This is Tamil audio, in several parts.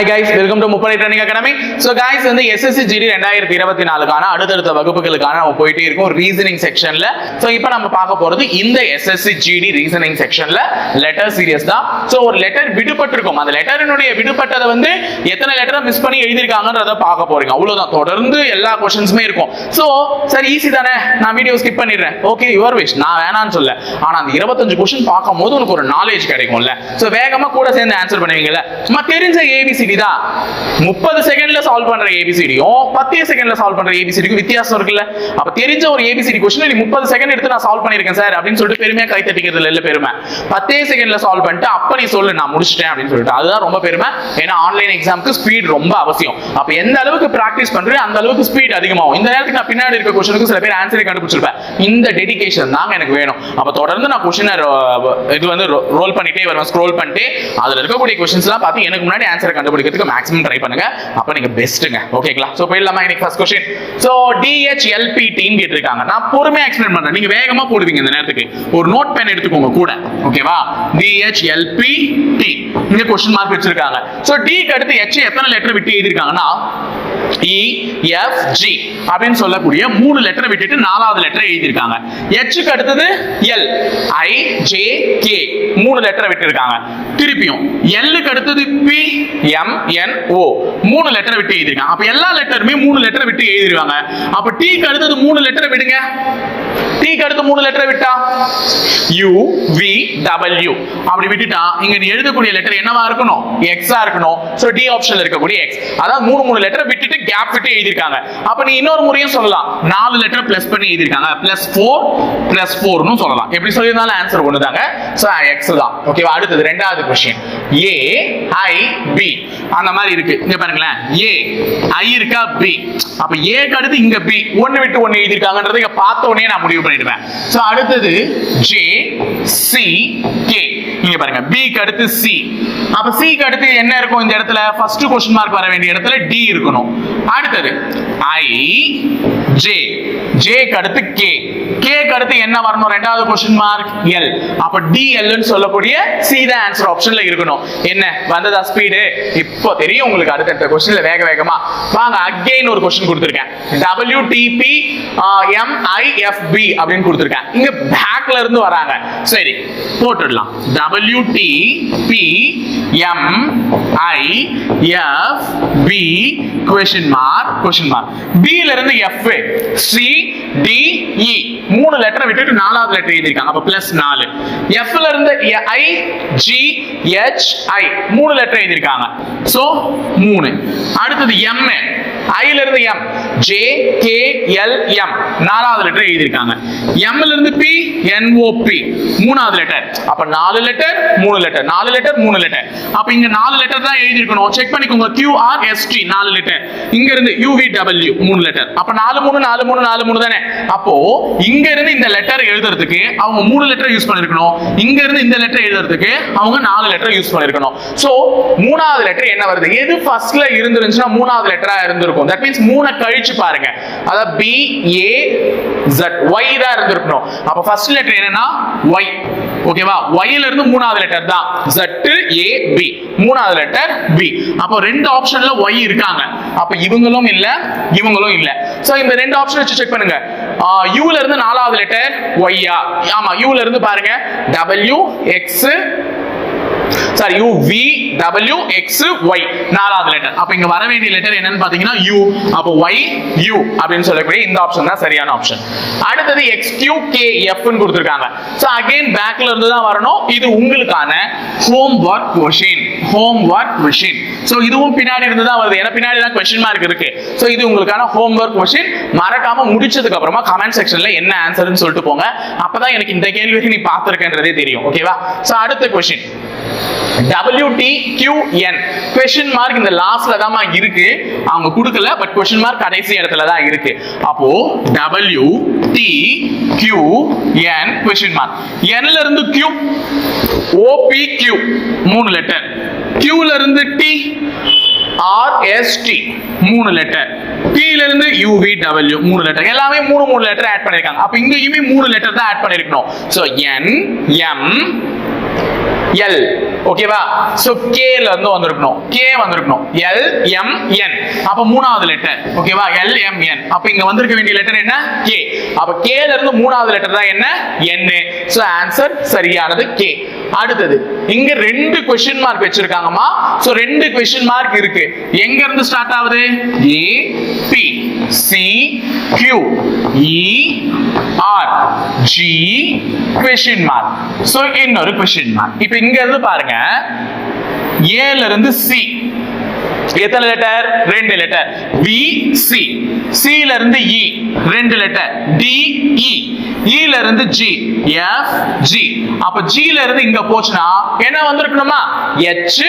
ஹாய் கைஸ் வெல்கம் டு முப்படை ட்ரைனிங் அகாடமி ஸோ கைஸ் வந்து எஸ்எஸ்சி ஜிடி ரெண்டாயிரத்தி இருபத்தி நாலுக்கான அடுத்தடுத்த வகுப்புகளுக்கான நம்ம போயிட்டே இருக்கும் ரீசனிங் செக்ஷன்ல ஸோ இப்போ நம்ம பார்க்க போறது இந்த எஸ்எஸ்சி ஜிடி ரீசனிங் செக்ஷன்ல லெட்டர் சீரியஸ் தான். ஸோ ஒரு லெட்டர் விடுபட்டிருக்கும். அந்த லெட்டரினுடைய விடுபட்டதை வந்து எத்தனை லெட்டரை மிஸ் பண்ணி எழுதியிருக்காங்கன்றத பார்க்க போறீங்க. அவ்வளவுதான். தொடர்ந்து எல்லா கொஷின்ஸுமே இருக்கும். ஸோ சரி ஈஸி தானே. நான் வீடியோ ஸ்கிப் பண்ணிடுறேன். ஓகே யுவர் விஷ் நான் வேணாம்னு சொல்ல ஆனா அந்த இருபத்தஞ்சு கொஸ்டின் பார்க்கும்போது உனக்கு ஒரு நாலேஜ் கிடைக்கும்ல. ஸோ வேகமா கூட சேர்ந்து ஆன்சர் பண்ணுவீங்கல்ல. சும்மா தெரிஞ்ச ஏபிசிடி தான். முப்பது செகண்ட்ல சால்வ் பண்ற ஏபிசிடியும் பத்தே செகண்ட்ல சால்வ் பண்ற ஏபிசிடிக்கும் வித்தியாசம் இருக்குல்ல. அப்ப தெரிஞ்ச ஒரு ஏபிசிடி கொஸ்டின் நீ முப்பது செகண்ட் எடுத்து நான் சால்வ் பண்ணிருக்கேன் சார் அப்படின்னு சொல்லிட்டு பெருமையா கை தட்டிக்கிறது இல்ல பெருமை. பத்தே செகண்ட்ல சால்வ் பண்ணிட்டு அப்ப நீ சொல்லு நான் முடிச்சிட்டேன் அப்படின்னு சொல்லிட்டு. அதுதான் ரொம்ப பெருமை. ஏன்னா ஆன்லைன் எக்ஸாமுக்கு ஸ்பீட் ரொம்ப அவசியம். அப்ப எந்த அளவுக்கு பிராக்டிஸ் பண்றேன் அந்த அளவுக்கு ஸ்பீட் அதிகமாகும். இந்த நேரத்துக்கு நான் பின்னாடி இருக்க கொஸ்டினுக்கு சில பேர் ஆன்சரை கண்டுபிடிச்சிருப்பேன். இந்த டெடிகேஷன் தாங்க எனக்கு வேணும். அப்ப தொடர்ந்து நான் கொஸ்டினை இது வந்து ரோல் பண்ணிட்டே வருவேன் ஸ்க்ரோல் பண்ணிட்டு. அதுல இருக்கக்கூடிய கொஸ்டின்ஸ்லாம் பார்த்து எனக்கு முன்னாடி ஆன்சரை கண்டுபிடிக்கிறதுக்கு மேக்ஸிமம் ட்ரை பண்ணுங்க. அப்ப நீங்க பெஸ்ட்டுங்க ஓகேங்களா ஸோ போயிடலாமா எனக்கு ஃபர்ஸ்ட் கொஸ்டின் சோ டிஹெச்எல்பிடின்னு கேட்டிருக்காங்க. நான் பொறுமையாக எக்ஸ்பிளைன் பண்றேன். நீங்க வேகமா போடுவீங்க இந்த நேரத்துக்கு. ஒரு நோட் பென் எடுத்துக்கோங்க கூட. ஓகேவா D H L P D இங்க கொஸ்டின் மார்க் வச்சிருக்காங்க. சோ டிக்கு அடுத்து எச் எத்தனை லெட்டர் விட்டு எழுதியிருக்காங்கன்னா இ எஃப் ஜி அப்படின்னு சொல்லக்கூடிய மூணு லெட்டரை விட்டுட்டு நாலாவது லெட்டர் எழுதியிருக்காங்க. எச்சுக்கு அடுத்தது எல் ஐ ஜே கே மூணு லெட்டரை விட்டுருக்காங்க. திருப்பியும் எல்லுக்கு அடுத்தது பி எம் என் ஓ மூணு லெட்டரை விட்டு எழுதிருக்காங்க அப்ப எல்லா லெட்டருமே மூணு லெட்டரை விட்டு எழுதிருவாங்க. அப்ப டீக்கு அடுத்தது மூணு லெட்டரை விடுங்க. டீக்கு அடுத்து மூணு லெட்டர் விட்டா? யூ வி டபிள்யூ அப்படி விட்டுட்டா இங்க நீ எழுதக்கூடிய லெட்டர் என்னவா இருக்கணும்? எக்ஸா இருக்கணும். சோ டி ஆப்ஷன்ல இருக்கக்கூடிய எக்ஸ் அதாவது மூணு மூணு லெட்டர் விட்டுட்டு கேப் விட்டு எழுதிருக்காங்க அப்ப நீ இன்னொரு முறையும் சொல்லலாம். நாலு லெட்டர் பிளஸ் பண்ணி எழுதிருக்காங்க பிளஸ் ஃபோர் பிளஸ் ஃபோர்னு சொல்லலாம். எப்படி சொல்லியிருந்தாலும் ஆன்சர் ஒண்ணுதாங்க. சோ எக்ஸ் தான். ஓகேவா அடுத்தது ரெண்டாவது கொஸ்டின் ஏ ஐ பி அந்த மாதிரி இருக்கு. இங்க பாருங்களேன். ஏ ஐ இருக்கா? பி அப்ப ஏக்கு அடுத்து இங்க பி ஒன்னு விட்டு ஒன்னு எழுதிருக்காங்கன்றதை இங்க பார்த்த உடனே நான் முடிவு பண்ணிடுவேன். சோ அடுத்தது ஜே சி கே நீங்க பாருங்க பிக்கு அடுத்து சி அப்ப சிக்கு அடுத்து என்ன இருக்கும் இந்த இடத்துல? ஃபர்ஸ்ட் கொஸ்டின் மார்க் வர வேண்டிய இடத்துல டி இருக்கணும். அடுத்தது ஐ ஜே ஜேக்கு அடுத்து கே கேக்கு அடுத்து என்ன வரணும்? ரெண்டாவது கொஸ்டின் மார்க் எல் அப்ப டி எல்னு சொல்லக்கூடிய சி தான் ஆன்சர் ஆப்ஷன்ல இருக்கணும். என்ன? வந்ததா ஸ்பீடு இப்போ தெரியும் உங்களுக்கு அடுத்தடுத்த கொஸ்டின்ல வேக வேகமா. வாங்க அகைன் ஒரு கொஸ்டின் கொடுத்துருக்கேன். டபிள்யூ டிபி எம்ஐஎஃப்பி அப்படின்னு கொடுத்துருக்கேன். இங்க பேக்ல இருந்து வராங்க. சரி போட்டுடலாம். W D B M I F B question mark question mark பில இருந்து எஃப் சி டிஇ e. மூணு லெட்டரை விட்டுட்டு நாலாவது லெட்டர் எழுதிருக்காங்க அப்ப பிளஸ் நாலு. எஃப்ல இருந்து ஐ ஜி எச் ஐ மூணு லெட்டர் எழுதிருக்காங்க சோ மூணு. அடுத்தது எம்ஏ ஐல இருந்து M J K L M நாலாவது லெட்டர் எழுதிருக்காங்க எம்ல இருந்து பி என் மூணாவது லெட்டர் அப்ப நாலு லெட்டர் மூணு லெட்டர் நாலு லெட்டர் மூணு லெட்டர் அப்ப இங்க நாலு லெட்டர் தான் எழுதியிருக்கணும். செக் பண்ணிக்கோங்க. கியூ ஆர் எஸ் டி நாலு லெட்டர் இங்க இருந்து யூவி டபிள்யூ மூணு லெட்டர் அப்ப நாலு மூணு நாலு மூணு நாலு மூணு தானே? அப்போ இங்க இருந்து இந்த லெட்டர் எழுதுறதுக்கு அவங்க மூணு லெட்டர் யூஸ் பண்ணிருக்கணும். இங்க இருந்து இந்த லெட்டர் எழுதுறதுக்கு அவங்க நாலு லெட்டர் யூஸ் பண்ணிருக்கணும். சோ மூணாவது லெட்டர் என்ன வருது? எது ஃபர்ஸ்ட்ல இருந்துருந்துச்சுன்னா மூணாவது லெட்டரா இருந்திருக்கும். தட் மீன்ஸ் மூணை கழிச்சு பாருங்க. அதாவது பி ஏ ஜட் ஒய் தான் இருந்திருக்கணும். அப்ப ஃபர்ஸ்ட் லெட்டர் என்னன்னா ஒய் ஓகேவா ஒய்ல இருந்து மூணாவது லெட்டர் தான். ஜட் ஏ பி மூணாவது லெட்டர் பி அப்போ ரெண்டு ஆப்ஷன்ல ஒய் இருக்காங்க. அப்ப இவங்களும் இல்ல இவங்களும் இல்ல. சோ இந்த ரெண்டு ஆப்ஷன் வச்சு செக் பண்ணுங்க. யூல இருந்து நாலாவது லெட்டர் ஒய்யா ஆமா யூல இருந்து பாருங்க. W X sorry U V W X Y நாலாவது லெட்டர் அப்ப இங்க வர வேண்டிய லெட்டர் என்னன்னு பாத்தீங்கன்னா யூ அப்போ ஒய் யூ அப்படின்னு சொல்லக்கூடிய இந்த ஆப்ஷன் தான் சரியான ஆப்ஷன் அடுத்தது எக்ஸ் கியூ கே எஃப்னு கொடுத்துருக்காங்க. ஸோ அகைன் பேக்ல இருந்து தான் வரணும். இது உங்களுக்கான homework question homework question so இதுவும் பின்னாடி இருந்து தான் வருது. ஏன்னா பின்னாடி தான் கொஸ்டின் மார்க் இருக்கு. ஸோ இது உங்களுக்கான ஹோம் ஒர்க் கொஷின் மறக்காம முடிச்சதுக்கு அப்புறமா கமெண்ட் செக்ஷன்ல என்ன ஆன்சர்னு சொல்லிட்டு போங்க. அப்பதான் எனக்கு இந்த கேள்விக்கு நீ பார்த்திருக்கன்றதே தெரியும். ஓகேவா ஸோ அடுத்த கொஷின் WTQN கொஷின் மார்க் இந்த லாஸ்ட்ல தான் இருக்கு. அவங்க கொடுக்கல பட் கொஷின் மார்க் கடைசி இடத்துல தான் இருக்கு. அப்போ W T Q N question mark Nல இருந்து Q O P Q மூணு லெட்டர் Qல இருந்து T R S T மூணு லெட்டர் T ல இருந்து U V W மூணு லெட்டர் எல்லாமே மூணு மூணு லெட்டர் ஆட் பண்ணிருக்காங்க. அப்ப இங்கேயுமே மூணு லெட்டர் தான் ஆட் பண்ணிருக்கணும். So N M L. ஓகேவா சோ கேல இருந்து வந்திருக்கணும். கே வந்திருக்கணும். எல் எம் என் அப்ப மூணாவது லெட்டர் ஓகேவா எல் எம் என் அப்ப இங்க வந்திருக்க வேண்டிய லெட்டர் என்ன? கே அப்ப கேல இருந்து மூணாவது லெட்டர் தான் என்ன? என் சோ ஆன்சர் சரியானது கே அடுத்தது இங்க ரெண்டு கொஸ்டின் மார்க் வச்சிருக்காங்கம்மா. சோ ரெண்டு கொஸ்டின் மார்க் இருக்கு. எங்க இருந்து ஸ்டார்ட் ஆகுது? A B C Q E R G question mark so இன்னொரு கொஸ்டின் மார்க் இப்போ இங்க இருந்து பாருங்க. ஏல இருந்து சி எத்தனை லெட்டர் ரெண்டு லெட்டர் பி சி சி ல இருந்து இ ரெண்டு லெட்டர் டி இ இ ல இருந்து ஜி எஃப் ஜி அப்ப ஜி ல இருந்து இங்க போச்சுன்னா என்ன வந்திருக்கணுமா? எச்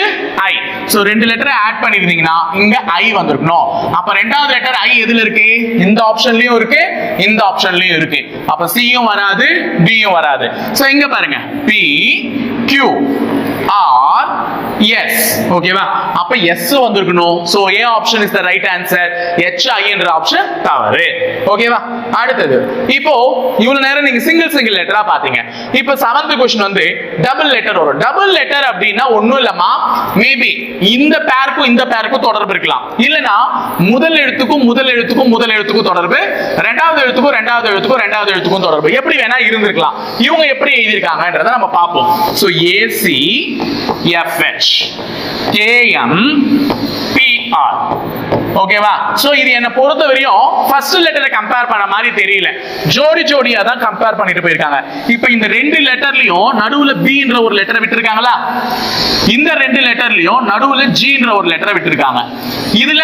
ஐ ஸோ ரெண்டு லெட்டர் ஆட் பண்ணியிருந்தீங்கன்னா இங்க ஐ வந்திருக்கணும். அப்ப ரெண்டாவது லெட்டர் ஐ எதுல இருக்கு? இந்த ஆப்ஷன்லயும் இருக்கு இந்த ஆப்ஷன்லயும் இருக்கு. அப்ப சியும் வராது பியும் வராது. ஸோ இங்க பாருங்க. பி கியூ ஆ எஸ் ஓகேவா அப்ப எஸ் வந்திருக்கணும். So A option is the right answer H I என்ற ஆப்ஷன் தவறு. ஓகேவா அடுத்தது. இப்போ இவ்வளவு நேரம் நீங்க சிங்கிள் சிங்கிள் லெட்டரா பாத்தீங்க. இப்போ செவன்த் கொஸ்டின் வந்து டபுள் லெட்டர் வரும். டபுள் லெட்டர் அப்படின்னா ஒண்ணும் இல்லம்மா மேபி இந்த பேருக்கும் இந்த பேருக்கும் தொடர்பு இருக்கலாம். இல்லனா முதல் எழுத்துக்கும் முதல் எழுத்துக்கும் முதல் எழுத்துக்கும் தொடர்பு. ரெண்டாவது எழுத்துக்கும் ரெண்டாவது எழுத்துக்கும் ரெண்டாவது எழுத்துக்கும் தொடர்பு. எப்படி வேணா இருந்திருக்கலாம். இவங்க எப்படி எழுதியிருக்காங்கன்றத நம்ம பார்ப்போம். So A C F H K M P R ஓகேவா சோ இது என்ன பொறுத்த வரையும் ஃபர்ஸ்ட் லெட்டரை கம்பேர் பண்ண மாதிரி தெரியல. ஜோடி ஜோடியா தான் கம்பேர் பண்ணிட்டு போயிருக்காங்க. இப்போ இந்த ரெண்டு லெட்டர்லயும் நடுவுல பின்ற ஒரு லெட்டரை விட்டுருக்காங்களா? இந்த ரெண்டு லெட்டர்லயும் நடுவுல ஜின்ற ஒரு லெட்டரை விட்டுருக்காங்க. இதுல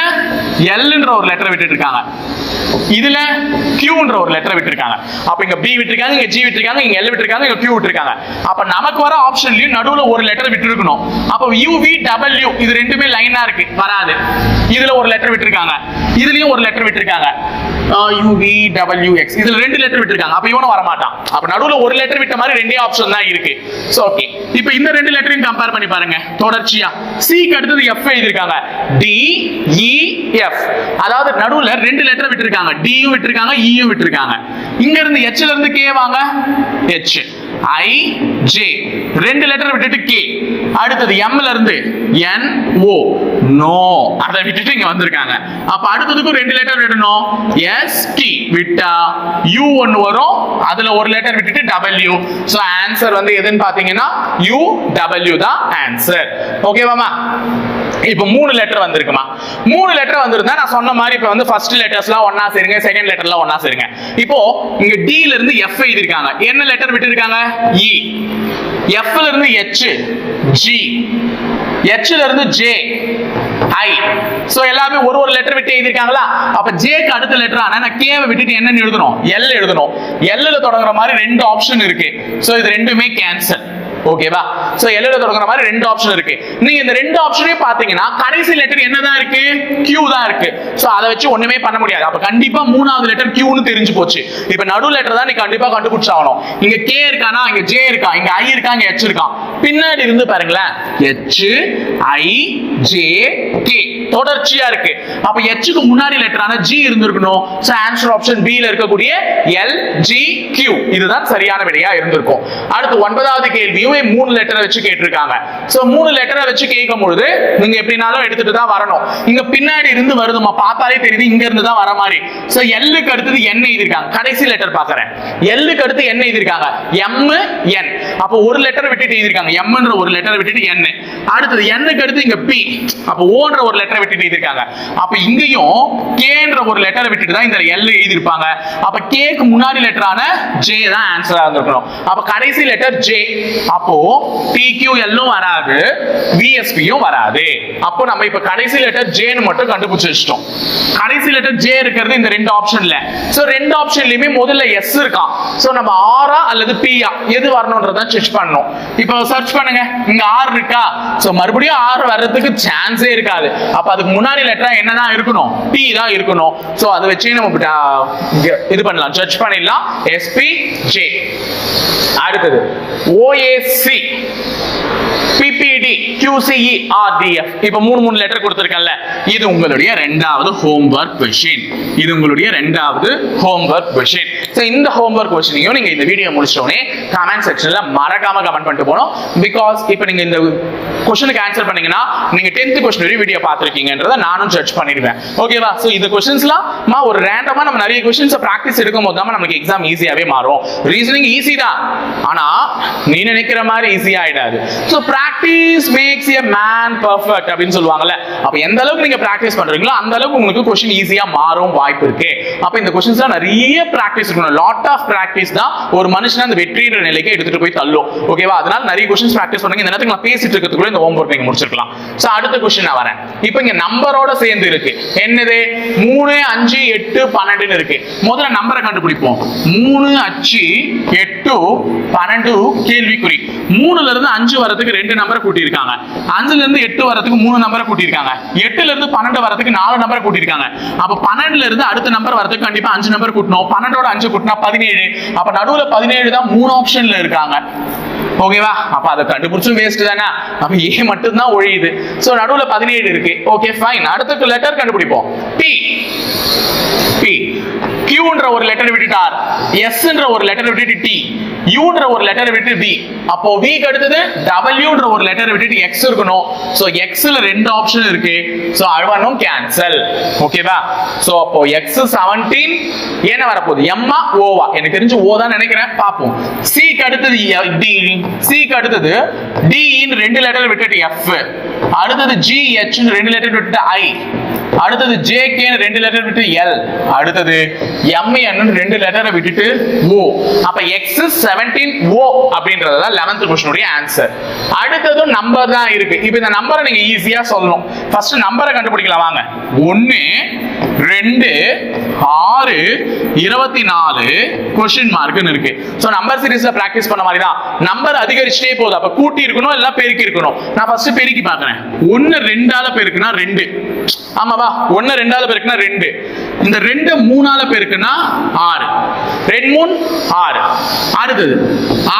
எல்ன்ற ஒரு லெட்டரை விட்டுட்டு இருக்காங்க இதுல கியூன்ற ஒரு லெட்டர் விட்டுருக்காங்க. அப்ப இங்க பி விட்டுருக்காங்க இங்க ஜி விட்டுருக்காங்க இங்க எல் விட்டுருக்காங்க இங்க கியூ விட்டுருக்காங்க. அப்ப நமக்கு வர ஆப்ஷன்லயும் நடுவுல ஒரு லெட்டர் விட்டுருக்கணும். அப்ப யூ வி டபிள்யூ இது ரெண்டுமே லைனா இருக்கு. வராது. இதுல ஒரு லெட்டர் விட்டுருக்காங்க. இதுலயும் ஒரு லெட்டர் விட்டுருக்காங்க. யூ வி டபிள்யூ எக்ஸ் இதுல ரெண்டு லெட்டர் விட்டுருக்காங்க. அப்ப இவனும் வர மாட்டான் அப்ப நடுவுல ஒரு லெட்டர் விட்ட மாதிரி ரெண்டே ஆப்ஷன் தான் இருக்கு. சோ ஓகே இப்போ இந்த ரெண்டு லெட்டரையும் கம்பேர் பண்ணி பாருங்க. தொடர்ச்சியா. சிக்கு அடுத்தது எஃப் எழுதிருக்காங்க டி இ e, எஃப் அதாவது நடுவுல ரெண்டு லெட்டர் விட்டுருக்காங்க. டியும் விட்டுருக்காங்க இயும் விட்டுருக்காங்க. இங்க இருந்து ஹெச்ல இருந்து கே வாங்க? ஹெச் ஐ ஜே ரெண்டு லெட்டர் விட்டுட்டு கே அடுத்தது எம்ல இருந்து என் ஓ நோ அதை விட்டுட்டு இங்க வந்திருக்காங்க. அப்ப அடுத்ததுக்கும் ரெண்டு லெட்டர் விடணும். எஸ் டி விட்டா யூ ஒன்னு வரும். அதுல ஒரு லெட்டர் விட்டுட்டு டபிள்யூ சோ ஆன்சர் வந்து எதுன்னு பாத்தீங்கன்னா யூ டபிள்யூ தான் ஆன்சர் ஓகேவாமா இப்போ மூணு லெட்டர் வந்திருக்குமா? மூணு லெட்டர் வந்திருந்தா நான் சொன்ன மாதிரி இப்போ வந்து ஃபர்ஸ்ட் லெட்டர்ஸ்லாம் ஒன்னா சேருங்க செகண்ட் லெட்டர்லாம் ஒன்னா சேருங்க. இப்போ இங்க D ல இருந்து எஃப் எழுதிருக்காங்க என்ன லெட்டர் விட்டுருக்காங்க? இ F ல இருந்து H ஜி H இருந்து ஜே ஐ சோ எல்லாமே ஒரு ஒரு லெட்டர் விட்டு எழுதிருக்காங்களா அப்ப ஜேக்கு அடுத்த லெட்டர் ஆனா நான் கேவை விட்டுட்டு என்னன்னு எழுதணும்? எல் எழுதணும். எல்ல தொடங்குற மாதிரி ரெண்டு ஆப்ஷன் இருக்கு. சோ இது ரெண்டுமே கேன்சல் ஓகேவா சோ எல்ல தொடங்குற மாதிரி ரெண்டு ஆப்ஷன் இருக்கு. நீங்க இந்த ரெண்டு ஆப்ஷனையும் பாத்தீங்கன்னா கடைசி லெட்டர் என்னதான் இருக்கு? கியூ தான் இருக்கு. சோ அதை வச்சு ஒண்ணுமே பண்ண முடியாது. அப்ப கண்டிப்பா மூணாவது லெட்டர் கியூனு தெரிஞ்சு போச்சு. இப்ப நடு லெட்டர் தான் நீ கண்டிப்பா கண்டுபிடிச்சாகணும். இங்க கே இருக்கானா? இங்க ஜே இருக்கா? இங்க ஐ இருக்கா? இங்க எச் இருக்கான் பின்னாடி இருந்து பாருங்களேன். ஹெச் ஐ ஜே கே தொடர்ச்சியா இருக்கு. அப்ப Hக்கு முன்னாடி லெட்டரான ஜி இருந்திருக்கணும். சோ ஆன்சர் ஆப்ஷன் பி ல இருக்கக்கூடிய எல் ஜி கியூ இதுதான் சரியான விடையா இருந்திருக்கும். அடுத்து ஒன்பதாவது கேள்வியும் மூணு லெட்டரை வச்சு கேட்டிருக்காங்க. ஸோ மூணு லெட்டரை வச்சு கேட்கும் பொழுது நீங்க எப்படினாலும் எடுத்துட்டு தான் வரணும். இங்க பின்னாடி இருந்து வருதுமா பார்த்தாலே தெரியுது இங்க இருந்து தான் வர மாதிரி. ஸோ எல்லுக்கு அடுத்தது என்ன எழுதிருக்காங்க கடைசி லெட்டர் பாக்குறேன் எல்லுக்கு அடுத்து என்ன எழுதிருக்காங்க எம் என் அப்போ ஒரு லெட்டர் விட்டுட்டு எழுதிருக்காங்க எம்ன்ற ஒரு லெட்டர் விட்டுட்டு என் அடுத்தது என்னுக்கு அடுத்து இங்க பி அப்போ ஓன்ற ஒரு லெட்டர் விட்டுட்டு எழுதிருக்காங்க அப்ப இங்கேயும் கேன்ற ஒரு லெட்டர் விட்டுட்டு தான் இந்த எல் எழுதிருப்பாங்க அப்ப கேக்கு முன்னாடி லெட்டரான ஜே தான் ஆன்சரா இருந்திருக்கணும். அப்ப கடைசி லெட்டர் ஜே அப்போ டிக்யூ எல்லும் வராது விஎஸ்பியும் வராது. அப்போ நம்ம இப்ப கடைசி லெட்டர் ஜேன்னு மட்டும் கண்டுபிடிச்சு வச்சிட்டோம். கடைசி லெட்டர் ஜே இருக்கிறது இந்த ரெண்டு ஆப்ஷன்ல சோ ரெண்டு ஆப்ஷன்லயுமே முதல்ல எஸ் இருக்கான் சோ நம்ம ஆரா அல்லது பியா எது வரணும்ன்றத செக் பண்ணணும். இப்போ சர்ச் பண்ணுங்க. இங்க ஆர் இருக்கா? சோ மறுபடியும் ஆர் வர்றதுக்கு சான்ஸே இருக்காது. அப்ப அதுக்கு முன்னாடி லெட்டரா என்னதான் இருக்கணும்? டி தான் இருக்கணும். சோ அதை வச்சு நம்ம இது பண்ணலாம். சர்ச் பண்ணிடலாம். எஸ்பி ஜே அடுத்தது. OAC PSC D QCE RTF இப்போ மூணு மூணு லெட்டர் கொடுத்திருக்கேன்ல இது உங்களுடைய ரெண்டாவது ஹோம்ஒர்க் கொஷின் இது உங்களுடைய ரெண்டாவது ஹோம்ஒர்க் கொஷின் ஸோ இந்த ஹோம்ஒர்க் கொஷினையும் நீங்க இந்த வீடியோ முடிச்சோடனே கமெண்ட் செக்ஷன்ல மறக்காம கமெண்ட் பண்ணிட்டு போகணும். பிகாஸ் இப்போ நீங்க இந்த கொஸ்டினுக்கு ஆன்சர் பண்ணீங்கன்னா நீங்க 10th கொஸ்டின் வரையும் வீடியோ பார்த்துருக்கீங்கன்றத நானும் சர்ச் பண்ணிடுவேன். ஓகேவா ஸோ இந்த கொஸ்டின்ஸ்லாம் மா ஒரு ரேண்டமா நம்ம நிறைய கொஸ்டின்ஸ் ப்ராக்டிஸ் எடுக்கும் போது தான் நமக்கு எக்ஸாம் ஈஸியாவே மாறும். ரீசனிங் ஈஸி தான். ஆனா நீ நினைக்கிற மாதிரி easy ஆயிடாது. So practice makes a man perfect அப்படின்னு சொல்லுவாங்கல்ல. அப்ப எந்த அளவுக்கு நீங்க பிராக்டிஸ் பண்றீங்களோ அந்த அளவுக்கு உங்களுக்கு கொஸ்டின் ஈஸியா மாறும் வாய்ப்பு இருக்கு. அப்ப இந்த கொஸ்டின்ஸ்லாம் நிறைய பிராக்டிஸ் இருக்கணும். லாட் ஆஃப் பிராக்டிஸ் தான் ஒரு மனுஷன் அந்த வெற்றின்ற நிலைக்கு எடுத்துட்டு போய் தள்ளும். ஓகேவா அதனால நிறைய கொஸ்டின்ஸ் பிராக்டிஸ் பண்ணுங்க. இந்த நேரத்துக்கு நான் பேசிட்டு இருக்கிறதுக்குள்ள இந்த ஹோம் ஒர்க் நீங்க முடிச்சிருக்கலாம். சோ அடுத்த கொஸ்டின் நான் வரேன். இப்போ இங்க நம்பரோட சேர்ந்து இருக்கு. என்னது? மூணு அஞ்சு எட்டு பன்னெண்டுன்னு இருக்கு. முதல்ல நம்பரை கண்டுபிடிப்போம். மூணு அஞ்சு எட்டு பன்னெண்டு கேள்விக்குறி. மூணுல இருந்து அஞ்சு வரதுக்கு ரெண்டு நம்பரை கூட்டியிருக்காங்க. அஞ்சுல இருந்து எட்டு வரதுக்கு மூணு நம்பரை கூட்டியிருக்காங்க. எட்டுல இருந்து பன்னெண்டு வரதுக்கு நாலு நம்பரை கூட்டியிருக்காங்க. அப்ப பன்னெண்டுல இருந்து அடுத்த நம்பர் வரதுக்கு கண்டிப்பா அஞ்சு நம்பர் கூட்டணும். பன்னெண்டோட அஞ்சு கூட்டினா பதினேழு. அப்ப நடுவுல பதினேழு தான் மூணு ஆப்ஷன்ல இருக்காங்க. ஓகேவா அப்ப அதை கண்டுபிடிச்சும் வேஸ்ட் தானே? அப்ப ஏ மட்டும்தான் ஒழியுது. சோ நடுவுல பதினேழு இருக்கு. ஓகே ஃபைன் அடுத்த லெட்டர் கண்டுபிடிப்போம். பி பி கியூன்ற ஒரு லெட்டர் விட்டுட்டார். எஸ்ன்ற ஒரு லெட்டர் விட்டுட்டு டி யூன்ற ஒரு லெட்டர் விட்டு பி அப்போ விக்கு அடுத்தது டபிள்யூன்ற ஒரு லெட்டர் விட்டுட்டு எக்ஸ் இருக்கணும். சோ எக்ஸ்ல ரெண்டு ஆப்ஷன் இருக்கு. சோ அழுவனும் கேன்சல் ஓகேவா சோ அப்போ எக்ஸ் செவன்டீன் என்ன வரப்போகுது? எம்மா ஓவா எனக்கு தெரிஞ்சு ஓ தான் நினைக்கிறேன். பார்ப்போம். சிக்கு அடுத்தது டி சிக்கு அடுத்தது டின்னு ரெண்டு லெட்டர் விட்டுட்டு எஃப் அடுத்தது ஜி ஹெச் ரெண்டு லெட்டர் விட்டுட்டு ஐ அடுத்தது ஜேகேன்னு ரெண்டு லெட்டர் விட்டு எல் அடுத்தது எம்ஏன்னு ரெண்டு லெட்டரை விட்டுட்டு ஓ அப்ப எக்ஸ் செவன்டீன் ஓ அப்படின்றது தான் லெவன்த் கொஸ்டினுடைய ஆன்சர் அடுத்ததும் நம்பர் தான் இருக்கு. இப்போ இந்த நம்பரை நீங்க ஈஸியா சொல்லணும். ஃபர்ஸ்ட் நம்பரை கண்டுபிடிக்கலாம். வாங்க. ஒன்னு ரெண்டு ஆறு இருபத்தி நாலு கொஸ்டின் மார்க்னு இருக்கு. ஸோ நம்பர் சீரீஸ்ல ப்ராக்டிஸ் பண்ண மாதிரி தான் நம்பர் அதிகரிச்சுட்டே போகுது. அப்ப கூட்டி இருக்கணும் இல்லை பெருக்கி இருக்கணும். நான் ஃபர்ஸ்ட் பெருக்கி பார்க்குறேன். ஒன்று ரெண்டால பெருக்குனா ரெண்டு. ஆமாவா? ஒன்று ரெண்டால பெருக்குனா ரெண்டு. இந்த ரெண்டு மூணால பெருக்குன்னா ஆறு. ரெண்டு மூணு ஆறு. அடுத்தது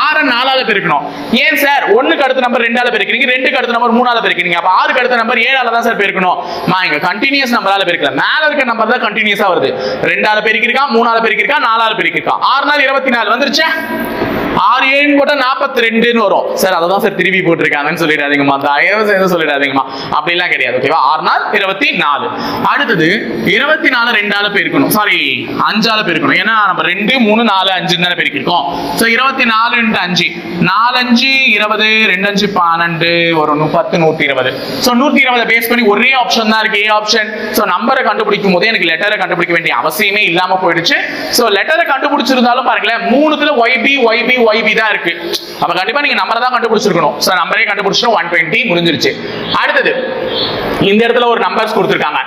ஆறு நாலால பெருக்கணும். ஏன் சார்? ஒண்ணுக்கு அடுத்த நம்பர் ரெண்டால பெருக்கிறீங்க ரெண்டுக்கு அடுத்த நம்பர் மூணால பெருக்கிறீங்க. அப்ப ஆறுக்கு அடுத்த நம்பர் ஏழால தான் சார் பெருக்கணும். நான் இங்க கண்டினியூஸ் நம்பரால பெருக்கல. மேல இருக்க நம்பர் தான் கண்டினியூஸா வருது. ரெண்டால பெருக்கிருக்கா மூணால பெருக்கிருக்கா நாலால பெருக்கிருக்கா ஆறு நாள் இருபத்தி நாலு வந்துருச்சா? ஆறு ஏழு போட்டா நாற்பத்தி ரெண்டுன்னு வரும். சார் அதை தான் சார் திருப்பி போட்டிருக்காங்கன்னு சொல்லிடாதீங்கம்மா தயவு செய்து சொல்லிடாதீங்கம்மா. அப்படிலாம் கிடையாது ஓகேவா ஆறு நாள் இருபத்தி நாலு. அடுத்தது இருபத்தி நாலு ரெண்டால பெருக்கணும். சாரி அஞ்சால பெருக்கணும். ஏன்னா நம்ம ரெண்டு மூணு நாலு அஞ்சு தானே பெருக்கிருக்கோம் ஸோ இருபத்தி நாலு ரெண்டு அஞ்சு. நாலஞ்சு இருபது ரெண்டு அஞ்சு பன்னெண்டு ஒரு பத்து நூத்தி இருபது. ஸோ நூத்தி இருபதை பேஸ் பண்ணி ஒரே ஆப்ஷன் தான் இருக்கு. ஏ ஆப்ஷன் ஸோ நம்பரை கண்டுபிடிக்கும் போதே எனக்கு லெட்டரை கண்டுபிடிக்க வேண்டிய அவசியமே இல்லாம போயிடுச்சு. ஸோ லெட்டரை கண்டுபிடிச்சிருந்தாலும் பாருங்களேன் மூணுத்துல ஒய்பி ஒய்பி ஒய்பி தான் இருக்கு. அப்ப கண்டிப்பா நீங்க நம்பரை தான் கண்டுபிடிச்சிருக்கணும். ஸோ நம்பரே கண்டுபிடிச்சிடும் ஒன் டுவெண்ட்டி முடிஞ்சிருச்சு. அடுத்தது இந்த இடத்துல ஒரு நம்பர்ஸ் கொடுத்துருக்காங்க.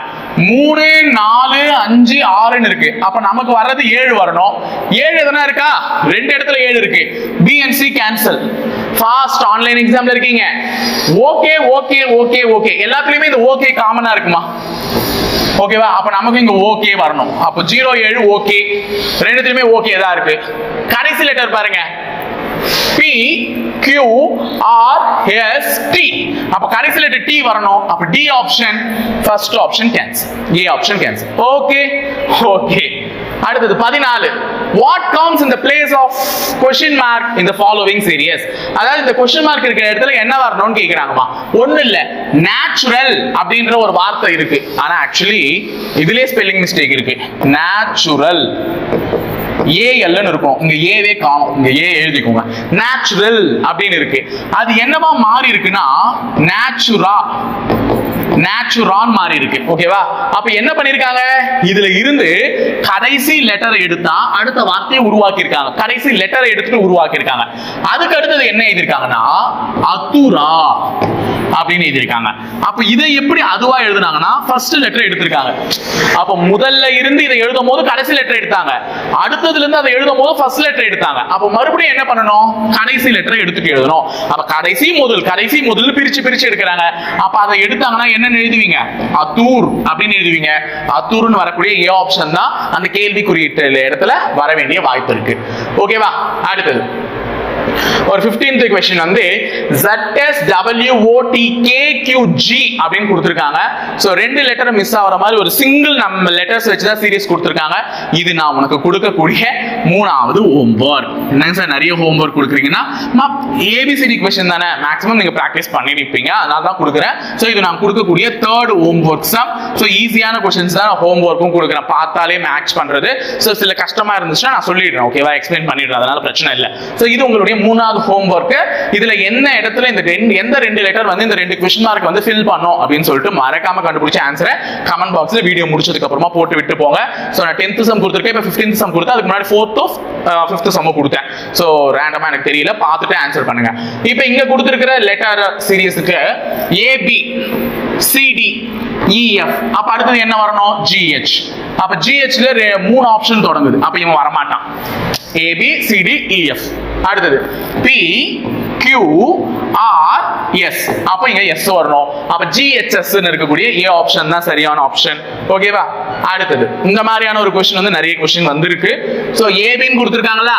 மூணு நாலு அஞ்சு ஆறுன்னு இருக்கு. அப்ப நமக்கு வர்றது ஏழு வரணும். ஏழு எதனா இருக்கா? ரெண்டு இடத்துல ஏழு இருக்கு. பிஎன்சி கேன்சல் ஃபாஸ்ட் ஆன்லைன் எக்ஸாம்ல இருக்கீங்க. ஓகே ஓகே ஓகே ஓகே எல்லாத்துலயுமே இந்த ஓகே காமனா இருக்குமா? ஓகேவா அப்ப நமக்கு இங்க ஓகே வரணும். அப்போ ஜீரோ ஏழு ஓகே ரெண்டுத்துலயுமே ஓகே தான் இருக்கு. கடைசி லெட்டர் பாருங்க. P Q R S T அப்ப கடைசி லெட்டர் டி வரணும். அப்ப T option first option cancel A option cancel okay okay அடுத்தது பதினாலு. வாட் கம்ஸ் இந்த பிளேஸ் ஆஃப் கொஸ்டின் மார்க் இந்த ஃபாலோவிங் சீரியஸ் அதாவது இந்த கொஸ்டின் மார்க் இருக்கிற இடத்துல என்ன வரணும்னு கேக்குறாங்கம்மா? ஒண்ணு இல்ல. நேச்சுரல் அப்படின்ற ஒரு வார்த்தை இருக்கு. ஆனா ஆக்சுவலி இதுலயே ஸ்பெல்லிங் மிஸ்டேக் இருக்கு. நேச்சுரல் ஏஎல்னு இருக்கும். இங்க ஏவே காணும். இங்க ஏ எழுதிக்கோங்க. நேச்சுரல் அப்படின்னு இருக்கு. அது என்னவா மாறி இருக்குன்னா நேச்சுரா நேச்சுரான் மாறி இருக்கு. ஓகேவா அப்ப என்ன பண்ணிருக்காங்க? இதுல இருந்து கடைசி லெட்டரை எடுத்தா அடுத்த வார்த்தையை உருவாக்கி இருக்காங்க கடைசி லெட்டரை எடுத்துட்டு உருவாக்கி இருக்காங்க அதுக்கு அடுத்தது என்ன எழுதிருக்காங்கன்னா அத்துரா. அப்படின்னு எழுதியிருக்காங்க. அப்ப இதை எப்படி அதுவா எழுதுனாங்கன்னா ஃபர்ஸ்ட் லெட்டர் எடுத்திருக்காங்க. அப்ப முதல்ல இருந்து இதை எழுதும் போது கடைசி லெட்டர் எடுத்தாங்க. அடுத்ததுல இருந்து அதை எழுதும் போது ஃபர்ஸ்ட் லெட்டர் எடுத்தாங்க. அப்ப மறுபடியும் என்ன பண்ணணும்? கடைசி லெட்டர் எடுத்துட்டு எழுதணும். அப்ப கடைசி முதல் கடைசி முதல் பிரிச்சு பிரிச்சு எடுக்கிறாங்க. அப்ப அதை எடுத்தாங்கன்னா என்னன்னு எழுதுவீங்க? அத்தூர் அப்படின்னு எழுதுவீங்க. அத்தூர்னு வரக்கூடிய ஏ ஆப்ஷன் தான் அந்த கேள்வி குறியீட்டு இடத்துல வர வேண்டிய வாய்ப்பு இருக்கு. ஓகேவா அடுத்தது. ஒரு 15th கொஸ்டின் வந்து ZS WOTK QG அப்படின்னு கொடுத்துருக்காங்க. சோ ரெண்டு லெட்டர் மிஸ் ஆகிற மாதிரி ஒரு சிங்கிள் நம்ம லெட்டர்ஸ் வச்சு தான் சீரியஸ் கொடுத்துருக்காங்க. இது நான் உனக்கு கொடுக்கக்கூடிய மூணாவது ஹோம்ஒர்க் என்னங்க சார் நிறைய homework கொடுக்குறீங்கன்னா A B C D question தானே. மேக்ஸிமம் நீங்க பிராக்டிஸ் பண்ணிருப்பீங்க. அதனால தான் கொடுக்குறேன். சோ இது நான் கொடுக்கக்கூடிய தேர்ட் ஹோம்வொர்க் தான் சோ ஈஸியான கொஸ்டின்ஸ் தான் ஹோம்வொர்க்கும் கொடுக்குறேன். பார்த்தாலே மேட்ச் பண்றது. ஸோ சில கஷ்டமா இருந்துச்சுன்னா நான் சொல்லிடுறேன். ஓகேவா எக்ஸ்பிளைன் பண்ணிடுறேன். அதனால பிரச்சனை இல்லை. ஸோ இது உங்களுடைய மூணாவது ஹோம்வொர்க் இதுல என்ன இடத்துல இந்த ரெண்டு எந்த ரெண்டு லெட்டர் வந்து இந்த ரெண்டு கொஸ்டின் மார்க் வந்து ஃபில் பண்ணும் அப்படின்னு சொல்லிட்டு மறக்காம கண்டுபிடிச்ச ஆன்சரை கமெண்ட் பாக்ஸ்ல வீடியோ முடிச்சதுக்கு அப்புறமா போட்டு விட்டு போங்க. ஸோ நான் டென்த் சம் கொடுத்துருக்கேன். இப்போ ஃபிஃப்டீன்த் சம் கொடுத்து அதுக்கு முன்னாடி ஃபோர்த் ஃபிஃப்த் சம்ம uh, கொடுத்தேன். சோ ரேண்டமா எனக்கு தெரியல. பார்த்துட்டு ஆன்சர் பண்ணுங்க. இப்போ இங்க கொடுத்துருக்கிற letter சீரியஸுக்கு A B C D E F அப்ப அடுத்தது என்ன வரணும்? ஜிஹெச் அப்ப ஜிஹெச்ல மூணு ஆப்ஷன் தொடங்குது. அப்ப இவன் வரமாட்டான். A B C D E F அடுத்தது பி கியூ ஆர் எஸ் அப்ப இங்க எஸ் வரணும். அப்ப ஜிஹெச்எஸ் இருக்கக்கூடிய ஏ ஆப்ஷன் தான் சரியான ஆப்ஷன் ஓகேவா அடுத்தது. இந்த மாதிரியான ஒரு கொஸ்டின் வந்து நிறைய கொஸ்டின் வந்திருக்கு. ஸோ ஏபின்னு கொடுத்துருக்காங்களா?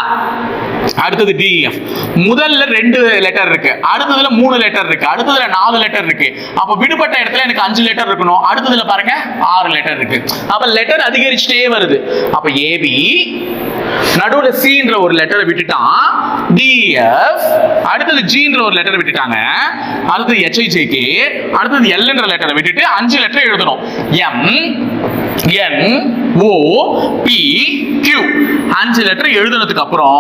அடுத்தது டிஎஃப் e, முதல்ல ரெண்டு லெட்டர் இருக்கு. அடுத்ததுல மூணு லெட்டர் இருக்கு. அடுத்ததுல நாலு லெட்டர் இருக்கு. அப்ப விடுபட்ட இடத்துல எனக்கு அஞ்சு லெட்டர் இருக்கணும். அடுத்ததுல பாருங்க ஆறு லெட்டர் இருக்கு. அப்ப லெட்டர் அதிகரிச்சுட்டே வருது. அப்ப ஏபி e, நடுவுல சின்ற ஒரு லெட்டரை விட்டுட்டான் டிஎஃப் e, அடுத்தது ஜின்ற ஒரு லெட்டர் விட்டுட்டாங்க. அடுத்தது ஹெச்ஐஜேகே அடுத்தது எல்ன்ற லெட்டரை விட்டுட்டு அஞ்சு லெட்டர் எழுதணும். M N O P Q அஞ்சு லெட்டர் எழுதுனதுக்கு அப்புறம்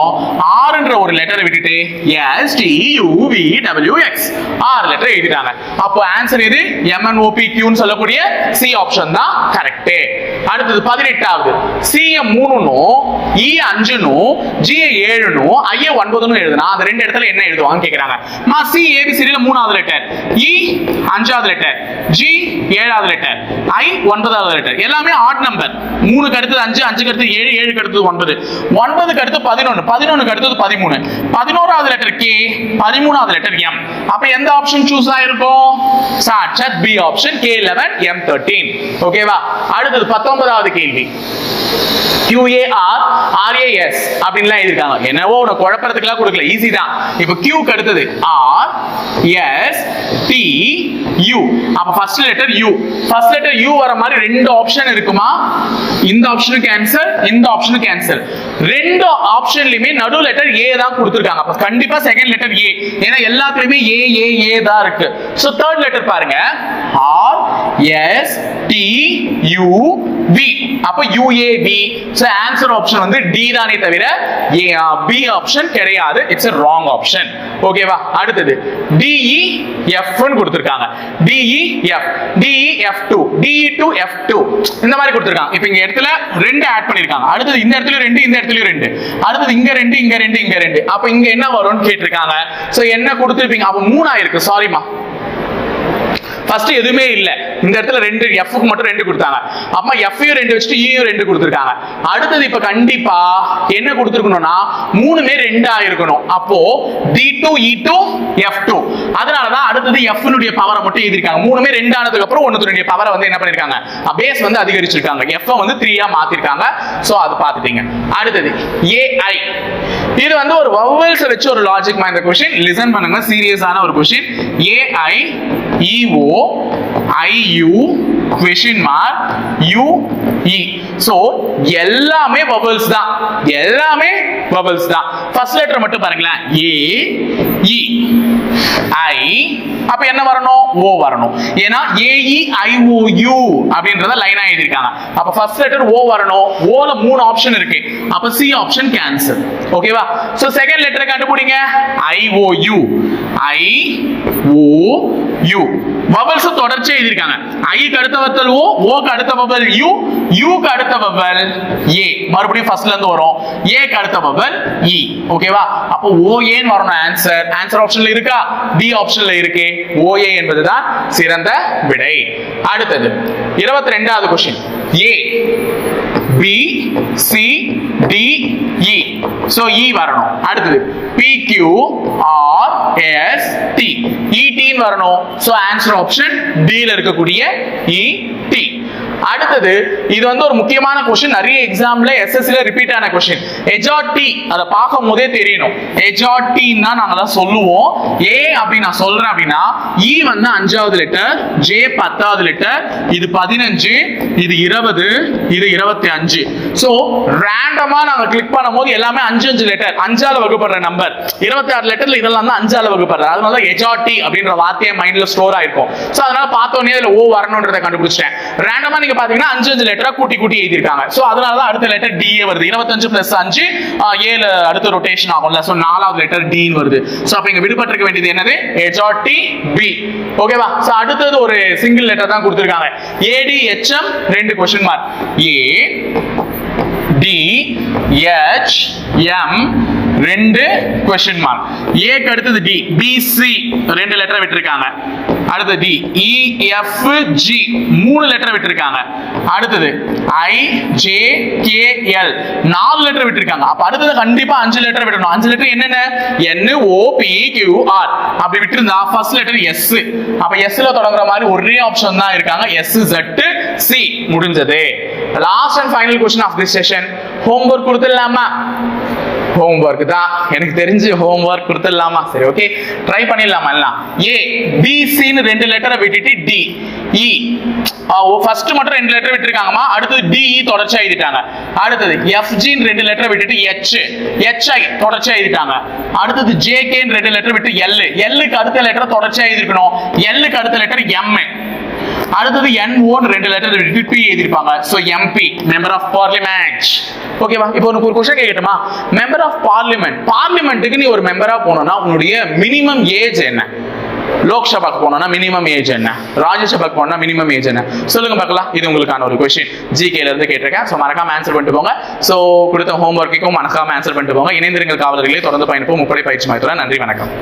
ஆர்ன்ற ஒரு லெட்டரை விட்டுட்டு S T U V W X ஆறு லெட்டர் எழுதிட்டாங்க. அப்போ ஆன்சர் இது எம்என் ஓபி கியூன்னு சொல்லக்கூடிய சி ஆப்ஷன் தான் கரெக்ட் அடுத்தது பதினெட்டாவது. சிஎம் மூணுனும் இ அஞ்சுனும் ஜி ஏழுனும் ஐஏ ஒன்பதுன்னு எழுதுனா அந்த ரெண்டு இடத்துல என்ன எழுதுவாங்க கேக்குறாங்க. மா சி ஏபிசிடில மூணாவது லெட்டர் இ e அஞ்சாவது லெட்டர் ஜி ஏழாவது லெட்டர் ஐ ஒன்பதாவது லெட்டர் எல்லாமே ஆட் நம்பர் மூணுக்கு அடுத்தது அஞ்சு அஞ்சுக்கு அடுத்தது ஏழு ஏழுக்கு அடுத்தது ஒன்பது. ஒன்பதுக்கு அடுத்து பதினொன்று பதினொன்றுக்கு அடுத்தது பதிமூணு. பதினோராவது லெட்டர் கே பதிமூணாவது லெட்டர் எம் அப்ப எந்த ஆப்ஷன் சூஸ் ஆயிருக்கும்? சாட்சத் B option K eleven M thirteen ஓகேவா அடுத்தது பத்தொன்பதாவது கேள்வி. கியூஏஆர் ஆர்ஏஎஸ் அப்படின்லாம் எழுதிருக்காங்க என்னவோ உன குழப்பறதுக்குலாம் கொடுக்கல. ஈஸி தான். இப்போ கியூக்கு அடுத்தது. ஆர் எஸ் டி யூ அப்ப first letter U first letter U வர மாதிரி ரெண்டு ஆப்ஷன் இருக்குமா? இந்த ஆப்ஷனுக்கு ஆன்சர் இந்த ஆப்ஷனுக்கு ஆன்சர் ரெண்டு ஆப்ஷன்லயுமே நடு லெட்டர் ஏ தான் கொடுத்துருக்காங்க. அப்ப கண்டிப்பா செகண்ட் லெட்டர் ஏ ஏன்னா எல்லாத்துலயுமே ஏ ஏ ஏ தான் இருக்கு. சோ தேர்ட் லெட்டர் பாருங்க. R S T U V அப்ப UAV சோ ஆன்சர் ஆப்ஷன் வந்து டி தானே தவிர பி ஆப்ஷன் கிடையாது. இட்ஸ் எ ராங் ஆப்ஷன் ஓகேவா அடுத்தது. டிஇ எஃப் e, கொடுத்துருக்காங்க. D E F e, D E F two e, D E two F two இந்த மாதிரி கொடுத்துருக்காங்க. இப்போ இங்க இடத்துல ரெண்டு ஆட் பண்ணிருக்காங்க. அடுத்தது இந்த இடத்துல ரெண்டு இந்த இடத்துல ரெண்டு. அடுத்தது இங்க ரெண்டு இங்க ரெண்டு இங்க ரெண்டு. அப்ப இங்க என்ன வரும்னு கேட்டிருக்காங்க. சோ என்ன கொடுத்துருப்பீங்க? அப்ப மூணு ஆயிருக்கு சாரிமா ஃபர்ஸ்ட் எதுவுமே இல்லை. இந்த இடத்துல ரெண்டு எஃப்க்கு மட்டும் ரெண்டு கொடுத்தாங்க. அம்மா எஃப்யும் ரெண்டு வச்சுட்டு e ஈயும் ரெண்டு கொடுத்துருக்காங்க. அடுத்தது இப்ப கண்டிப்பா என்ன கொடுத்துருக்கணும்னா மூணுமே ரெண்டா இருக்கணும். அப்போ D two E two F two அதனாலதான் அடுத்தது எஃப்னுடைய பவரை மட்டும் எழுதிருக்காங்க மூணுமே ரெண்டு ஆனதுக்கு அப்புறம் ஒன்னுடைய பவரை வந்து என்ன பண்ணிருக்காங்க? பேஸ் வந்து அதிகரிச்சிருக்காங்க. எஃப் வந்து த்ரீயா மாத்திருக்காங்க. சோ அது பார்த்துட்டீங்க. அடுத்தது ஏஐ இது வந்து ஒரு வவல்ஸ் வச்சு ஒரு லாஜிக் இந்த கொஸ்டின் லிசன் பண்ணுங்க. சீரியஸான ஒரு question A I E O I U question mark U E so எல்லாமே பபிள்ஸ் தான். எல்லாமே பபிள்ஸ் தான். ஃபர்ஸ்ட் லெட்டர் மட்டும் பாருங்களேன். ஏ இ ஐ அப்ப என்ன வரணும்? ஓ வரணும். ஏன்னா ஏஇ ஓ யூ அப்படின்றத லைனா எழுதிருக்காங்க அப்ப ஃபர்ஸ்ட் லெட்டர் ஓ வரணும். ஓல மூணு ஆப்ஷன் இருக்கு. அப்ப சி ஆப்ஷன் கேன்சல் ஓகேவா சோ செகண்ட் லெட்டரை கண்டுபிடிங்க. I O U I O U bubbles தொடர்ச்சியா எழுதிருக்காங்க ஐக்கு அடுத்த வத்தல் ஓ ஓக்கு அடுத்த பபல் யூ யூக்கு அடுத்த பபல் ஏ மறுபடியும் ஃபர்ஸ்ட்ல இருந்து வரும். ஏக்கு அடுத்த பபல் இ ஓகேவா அப்போ ஓ ஏன்னு வரணும் ஆன்சர் ஆன்சர் ஆப்ஷன்ல இருக்கா? பி ஆப்ஷன்ல இருக்கே. ஓஏ என்பதுதான் சிறந்த விடை. அடுத்தது இருபத்தி ரெண்டாவது question A B C D E e. So E e வரணும். அடுத்தது P Q R S T E வரணும். சோ ஆன்சர் ஆப்ஷன் டி ல இருக்கக்கூடிய e, இ டி அடுத்தது இது வந்து ஒரு முக்கியமான கொஸ்டின் நிறைய எக்ஸாம்ல எஸ்எஸ்சில ரிப்பீட் ஆன கொஸ்டின் எஜாட்டி அதை பார்க்கும் போதே தெரியணும். எஜாட்டின்னு தான் நாங்க தான் சொல்லுவோம். ஏ அப்படி நான் சொல்றேன் அப்படின்னா இ வந்து அஞ்சாவது லிட்டர் ஜே பத்தாவது லிட்டர் இது பதினஞ்சு இது இருபது இது இருபத்தி அஞ்சு. ஸோ ரேண்டமாக நாங்கள் கிளிக் பண்ணும்போது எல்லாமே அஞ்சு அஞ்சு லெட்டர் அஞ்சால வகுப்படுற நம்பர் இருபத்தி ஆறு லெட்டர்ல இதெல்லாம் தான் அஞ்சால வகுப்படுற அதனால எஜாட்டி அப்படின்ற வார்த்தையை மைண்ட்ல ஸ்டோர் ஆயிருக்கும். ஸோ அதனால பார்த்தோன்னே அதில் ஓ வரணுன்றதை கண்டுபிடிச்சிட்டேன். ரேண்டமா நீங்க பாத்தீங்கன்னா அஞ்சு அஞ்சு லெட்டரா கூட்டி கூட்டி எழுதிருக்காங்க ஸோ அதனால தான் அடுத்த லெட்டர் டிஏ வருது. இருபத்தஞ்சு பிளஸ் அஞ்சு ஏழு அடுத்த ரொட்டேஷன் ஆகும்ல. ஸோ நாலாவது லெட்டர் டின்னு வருது. ஸோ அப்போ இங்க விடுபட்டிருக்க வேண்டியது என்னது? ஹெச்ஆர்டி பி ஓகேவா ஸோ அடுத்தது ஒரு சிங்கிள் லெட்டர் தான் கொடுத்துருக்காங்க. ஏடி ஹெச்எம் ரெண்டு question mark A D H M ரெண்டு கொஸ்டின் மார்க் ஏக்கு அடுத்தது டி பிசி ரெண்டு லெட்டர் விட்டுருக்காங்க. அடுத்தது டி இஎஃப் ஜி மூணு லெட்டர் விட்டுருக்காங்க. அடுத்தது ஐ ஜே கே எல் நாலு லெட்டர் விட்டுருக்காங்க. அப்ப அடுத்தது கண்டிப்பா அஞ்சு லெட்டர் விடணும். அஞ்சு லெட்டர் என்னென்ன? N O P Q R அப்படி விட்டுருந்தா ஃபர்ஸ்ட் லெட்டர் எஸ் அப்ப எஸ்ல தொடங்குற மாதிரி ஒரே ஆப்ஷன் தான் இருக்காங்க. எஸ் ஜெட் சி முடிஞ்சது. Last and final question of this session homework கொடுத்துடலாமா? ஹோம்ஒர்க் தான். எனக்கு தெரிஞ்சு ஹோம்ஒர்க் கொடுத்துடலாமா? சரி ஓகே ட்ரை பண்ணிடலாமா எல்லாம்? ஏ பிசின்னு ரெண்டு லெட்டரை விட்டுட்டு டி இ ஃபர்ஸ்ட் மட்டும் ரெண்டு லெட்டர் விட்டுருக்காங்கம்மா. அடுத்தது டிஇ e தொடர்ச்சியா எழுதிட்டாங்க அடுத்தது எஃப்ஜின்னு ரெண்டு லெட்டர் விட்டுட்டு எச் ஹெச்ஐ தொடர்ச்சியா எழுதிட்டாங்க அடுத்தது ஜேகேன்னு ரெண்டு லெட்டர் விட்டு எல் எல்லுக்கு அடுத்த லெட்டர் தொடர்ச்சியா எழுதிருக்கணும் எல்லுக்கு அடுத்த லெட்டர் எம் அடுத்தது என் ஓன் ரெண்டு லெட்டர் விட்டுட்டு P எழுதிருப்பாங்க so M P member of parliament ஓகேவா இப்போ உனக்கு ஒரு கொஸ்டின் கேட்கட்டுமா? மெம்பர் ஆஃப் பார்லிமெண்ட் பார்லிமெண்ட்டுக்கு நீ ஒரு மெம்பரா போனோம்னா உன்னுடைய மினிமம் ஏஜ் என்ன? லோக்சபாக்கு போனோம்னா மினிமம் ஏஜ் என்ன? ராஜ்யசபாக்கு போனோம்னா மினிமம் ஏஜ் என்ன? சொல்லுங்க பார்க்கலாம். இது உங்களுக்கான ஒரு கொஸ்டின் ஜிகேல இருந்து கேட்டிருக்கேன். ஸோ மறக்காம ஆன்சர் பண்ணிட்டு போங்க. ஸோ கொடுத்த ஹோம் ஒர்க்குக்கும் மறக்காம ஆன்சர் பண்ணிட்டு போங்க. இணைந்திருங்கள் காவலர்களே. தொடர்ந்து பயணிப்போம். முப்படை பயிற்சி மையத்துடன் நன்றி வணக்கம்.